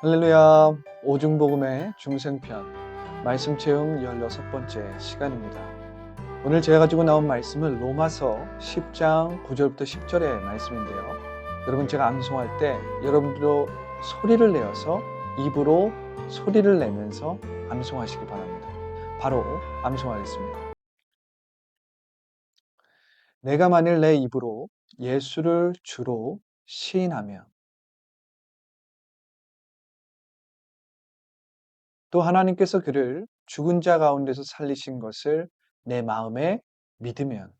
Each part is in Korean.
할렐루야 오중복음의 중생편 말씀 체험 16번째 시간입니다. 오늘 제가 가지고 나온 말씀은 로마서 10장 9절부터 10절의 말씀인데요. 여러분 제가 암송할 때 여러분들도 소리를 내어서 입으로 소리를 내면서 암송하시기 바랍니다. 바로 암송하겠습니다. 내가 만일 내 입으로 예수를 주로 시인하며 또 하나님께서 그를 죽은 자 가운데서 살리신 것을 내 마음에 믿으면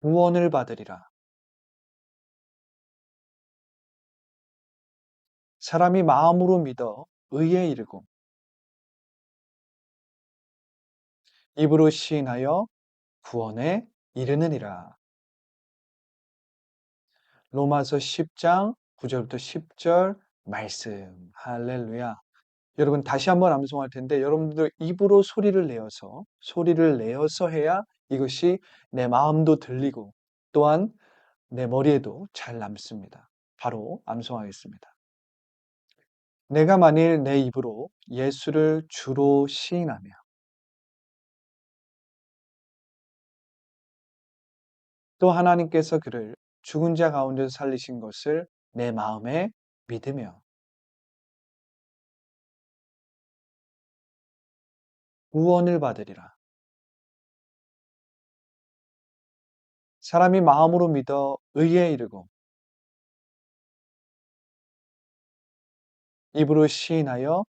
구원을 받으리라. 사람이 마음으로 믿어 의에 이르고 입으로 시인하여 구원에 이르느니라. 로마서 10장 9절부터 10절 말씀. 할렐루야. 여러분 다시 한번 암송할 텐데 여러분들 입으로 소리를 내어서 소리를 내어서 해야 이것이 내 마음도 들리고 또한 내 머리에도 잘 남습니다. 바로 암송하겠습니다. 내가 만일 내 입으로 예수를 주로 시인하며 또 하나님께서 그를 죽은 자 가운데서 살리신 것을 내 마음에 믿으며 구원을 받으리라. 사람이 마음으로 믿어 의에 이르고 입으로 시인하여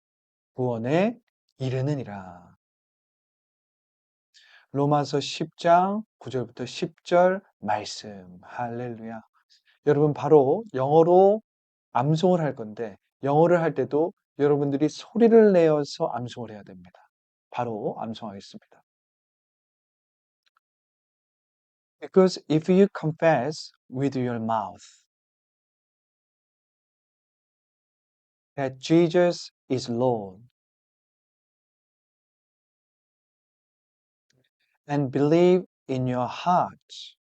구원에 이르느니라. 로마서 10장 9절부터 10절 말씀. 할렐루야. 여러분 바로 영어로 암송을 할 건데 영어를 할 때도 여러분들이 소리를 내어서 암송을 해야 됩니다. 바로 암송하겠습니다. Because if you confess with your mouth that Jesus is Lord and believe in your heart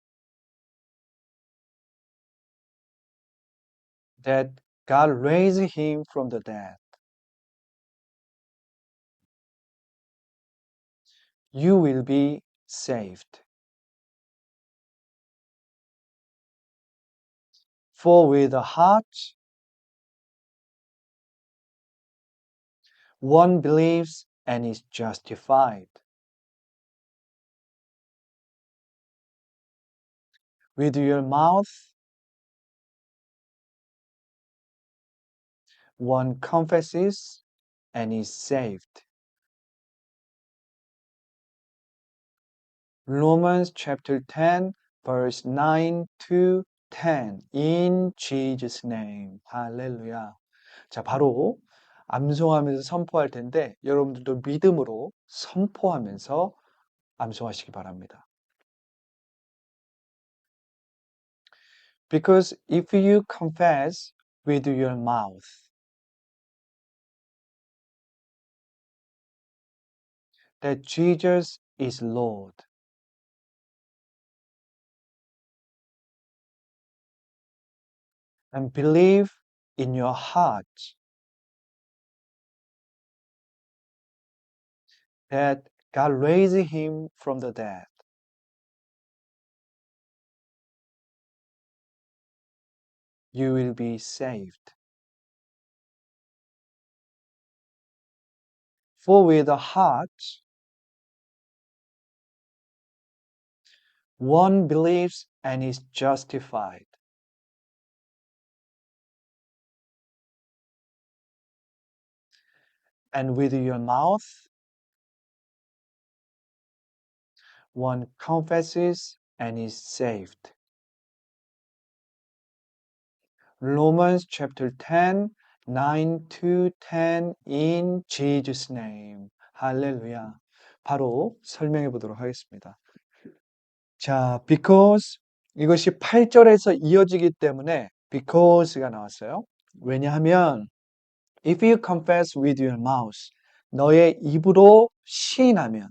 that God raised him from the dead, you will be saved. For with the heart one believes and is justified. With your mouth one confesses and is saved. Romans chapter 10, verse 9 to 10. In Jesus' name. 할렐루야. 자, 바로 암송하면서 선포할 텐데 여러분들도 믿음으로 선포하면서 암송하시기 바랍니다. Because if you confess with your mouth that Jesus is Lord and believe in your heart that God raised him from the dead, you will be saved. For with the heart one believes and is justified. And with your mouth one confesses and is saved. Romans chapter 10, 9 to 10 in Jesus' name. 할렐루야. 바로 설명해 보도록 하겠습니다. 자, because 이것이 8절에서 이어지기 때문에 because가 나왔어요. 왜냐하면 if you confess with your mouth 너의 입으로 시인하면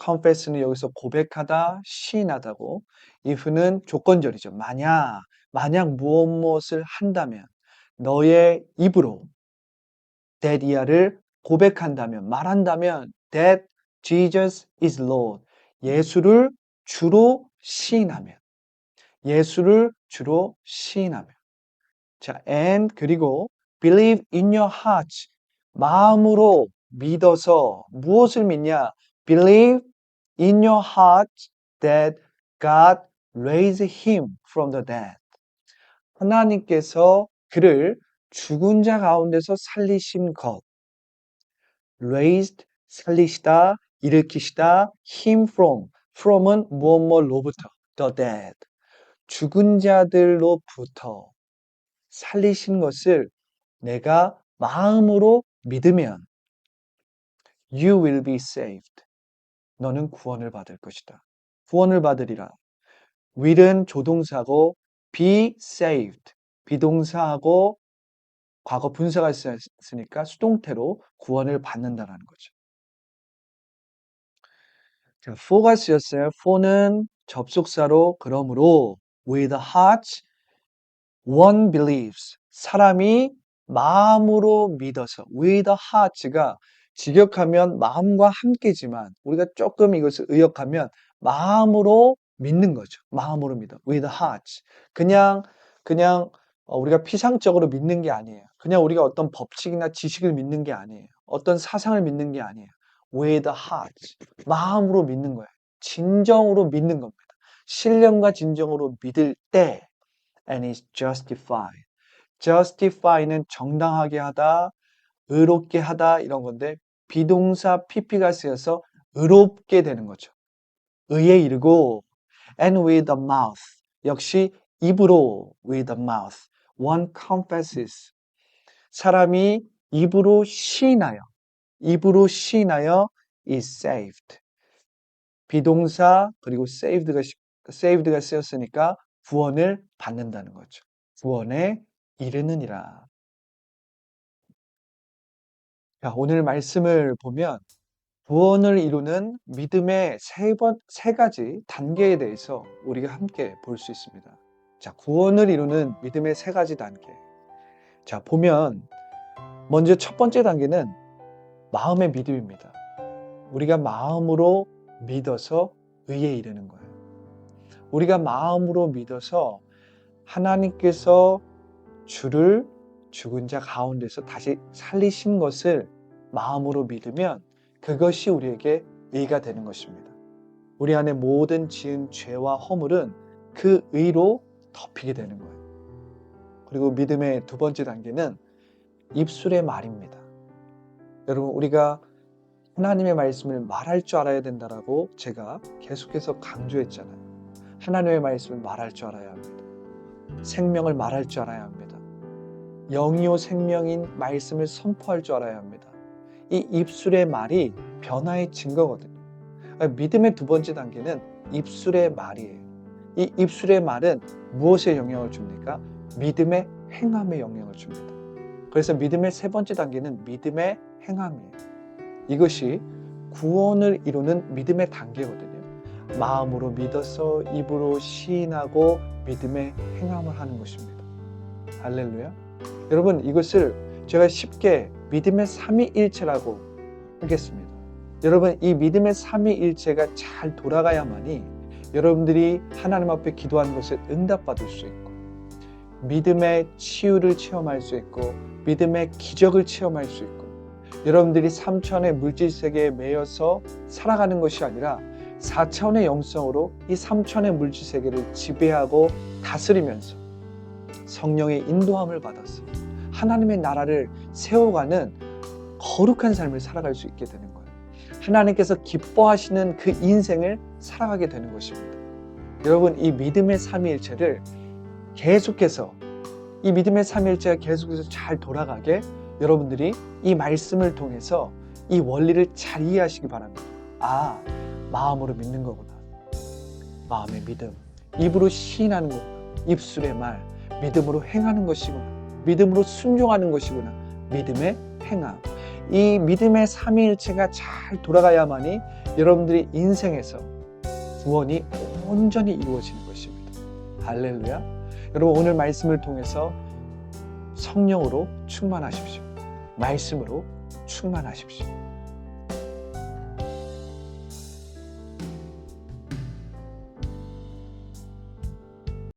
confess는 여기서 고백하다, 시인하다고 if는 조건절이죠. 만약 만약 무엇 무엇을 한다면 너의 입으로 that 이하를 고백한다면, 말한다면 that Jesus is Lord. 예수를 주로 시인하면. 예수를 주로 시인하면. 자, and 그리고 believe in your heart. 마음으로 믿어서 무엇을 믿냐? believe in your heart that God raised him from the dead. 하나님께서 그를 죽은 자 가운데서 살리신 것. raised 살리시다, 일으키시다, him from. From은 무엇 뭐로부터. the dead. 죽은 자들로부터 살리신 것을 내가 마음으로 믿으면 you will be saved. 너는 구원을 받을 것이다. 구원을 받으리라. will은 조동사고 be saved. 비동사하고 과거 분사가 있으니까 수동태로 구원을 받는다라는 거죠. 자, for가 쓰였어요. for는 접속사로 그러므로 with heart one believes 사람이 마음으로 믿어서 with heart가 직역하면 마음과 함께지만 우리가 조금 이것을 의역하면 마음으로 믿는 거죠. 마음으로 믿어. with heart. 그냥 그냥 어, 우리가 피상적으로 믿는 게 아니에요. 그냥 우리가 어떤 법칙이나 지식을 믿는 게 아니에요. 어떤 사상을 믿는 게 아니에요. With heart. 마음으로 믿는 거예요. 진정으로 믿는 겁니다. 신령과 진정으로 믿을 때 and is justified. justify는 정당하게 하다, 의롭게 하다 이런 건데 비동사 pp가 쓰여서 의롭게 되는 거죠. 의에 이르고 and with the mouth 역시 입으로 with the mouth one confesses 사람이 입으로 시인하여 입으로 시인하여 is saved 비동사 그리고 saved가 saved가 쓰였으니까 구원을 받는다는 거죠. 구원에 이르느니라. 자, 오늘 말씀을 보면 구원을 이루는 믿음의 세, 번, 세 가지 단계에 대해서 우리가 함께 볼 수 있습니다. 자, 구원을 이루는 믿음의 세 가지 단계. 자, 보면 먼저 첫 번째 단계는 마음의 믿음입니다. 우리가 마음으로 믿어서 의에 이르는 거예요. 우리가 마음으로 믿어서 하나님께서 주를 죽은 자 가운데서 다시 살리신 것을 마음으로 믿으면 그것이 우리에게 의가 되는 것입니다. 우리 안에 모든 지은 죄와 허물은 그 의로 덮이게 되는 거예요. 그리고 믿음의 두 번째 단계는 입술의 말입니다. 여러분, 우리가 하나님의 말씀을 말할 줄 알아야 된다라고 제가 계속해서 강조했잖아요. 하나님의 말씀을 말할 줄 알아야 합니다. 생명을 말할 줄 알아야 합니다. 영이요 생명인 말씀을 선포할 줄 알아야 합니다. 이 입술의 말이 변화의 증거거든요. 믿음의 두 번째 단계는 입술의 말이에요. 이 입술의 말은 무엇에 영향을 줍니까? 믿음의 행함에 영향을 줍니다. 그래서 믿음의 세 번째 단계는 믿음의 행함이에요. 이것이 구원을 이루는 믿음의 단계거든요. 마음으로 믿어서 입으로 시인하고 믿음의 행함을 하는 것입니다. 할렐루야. 여러분 이것을 제가 쉽게 믿음의 삼위일체라고 하겠습니다. 여러분 이 믿음의 삼위일체가 잘 돌아가야만이 여러분들이 하나님 앞에 기도하는 것을 응답받을 수 있고 믿음의 치유를 체험할 수 있고 믿음의 기적을 체험할 수 있고 여러분들이 3천의 물질 세계에 매여서 살아가는 것이 아니라 4차원의 영성으로 이 3차원의 물질 세계를 지배하고 다스리면서 성령의 인도함을 받아서 하나님의 나라를 세워가는 거룩한 삶을 살아갈 수 있게 되는 거예요. 하나님께서 기뻐하시는 그 인생을 살아가게 되는 것입니다. 여러분, 이 믿음의 삼위일체를 계속해서 이 믿음의 삼위일체가 계속해서 잘 돌아가게 여러분들이 이 말씀을 통해서 이 원리를 잘 이해하시기 바랍니다. 아, 마음으로 믿는 거구나. 마음의 믿음. 입으로 시인하는 거구나. 입술의 말. 믿음으로 행하는 것이구나. 믿음으로 순종하는 것이구나. 믿음의 행함. 이 믿음의 삼위일체가 잘 돌아가야만이 여러분들이 인생에서 구원이 온전히 이루어지는 것입니다. 할렐루야. 여러분 오늘 말씀을 통해서 성령으로 충만하십시오. 말씀으로 충만하십시오.